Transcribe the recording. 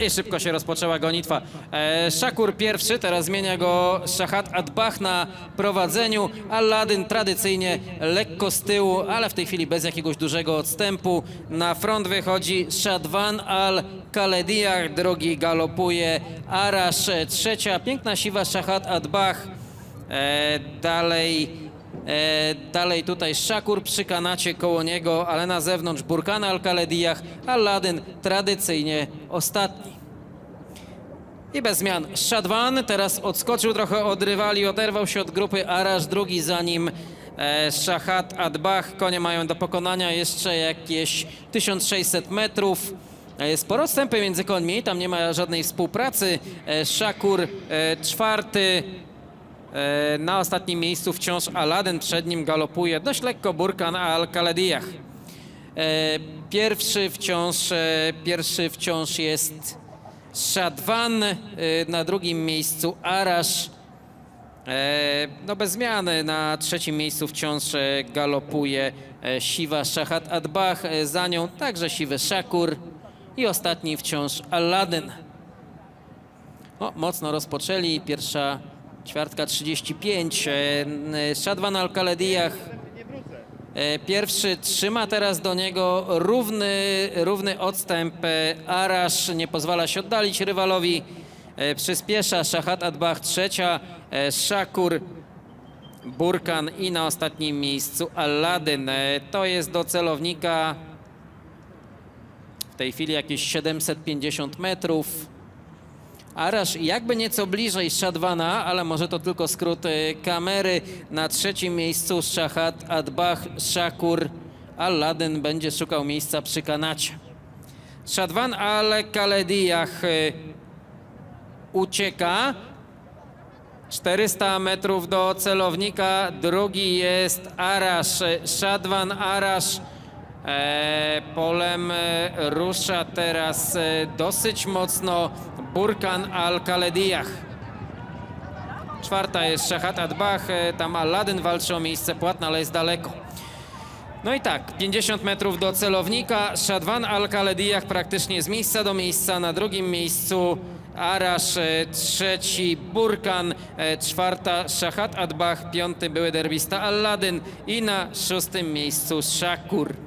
I szybko się rozpoczęła gonitwa. E, Szakur pierwszy, teraz zmienia go Szahat Adbach na prowadzeniu. Aladdin tradycyjnie lekko z tyłu, ale w tej chwili bez jakiegoś dużego odstępu. Na front wychodzi Shadwan Al-Kalediyah, drugi galopuje Arash, trzecia piękna siwa Szahat Adbach. E, dalej, e, dalej tutaj Szakur przy kanacie koło niego, ale na zewnątrz Burkana Al-Kalediyah, Aladdin tradycyjnie ostatni. I bez zmian Shadwan teraz odskoczył trochę od rywali, oderwał się od grupy Arash, drugi za nim e, Shahat Adbach. Konie mają do pokonania jeszcze jakieś 1600 metrów. E, Sporo odstępy między końmi, tam nie ma żadnej współpracy. E, Szakur e, czwarty, Na ostatnim miejscu wciąż Aladdin, przed nim galopuje dość lekko Burkan Al-Kalediyah. E, Pierwszy wciąż, e, pierwszy wciąż jest Shadwan, e, na drugim miejscu Arash. E, No bez zmiany na trzecim miejscu wciąż e, galopuje e, Siwa Shahat Adbach, e, za nią także Siwy Szakur i ostatni wciąż Aladdin. O, mocno rozpoczęli. Pierwsza ćwiartka 35. E, n- Shadwan Al-Kalediyah e, pierwszy trzyma teraz do niego równy, równy odstęp. E, Arash nie pozwala się oddalić rywalowi. Przyspiesza Shahat Adbach trzecia. Szakur Burkan i na ostatnim miejscu Aladdin. To jest do celownika w tej chwili jakieś 750 metrów. Arash jakby nieco bliżej Shadwana, ale może to tylko skrót y, kamery. Na trzecim miejscu Shahat Adbach Shakur Aladdin będzie szukał miejsca przy kanacie. Shadwan Al-Kalediyah y, ucieka. 400 metrów do celownika. Drugi jest Arash. Shadwan Arash. E, polem e, rusza teraz e, dosyć mocno Burkan Al-Kalediyah. Czwarta jest Shahat Adbach. Tam Aladdin walczy o miejsce płatne, ale jest daleko. No i tak, 50 metrów do celownika. Shadwan Al-Kalediyah praktycznie z miejsca do miejsca. Na drugim miejscu Arash, e, trzeci Burkan, czwarta Shahat Adbach, piąty były derbista Aladdin i na szóstym miejscu Shakur.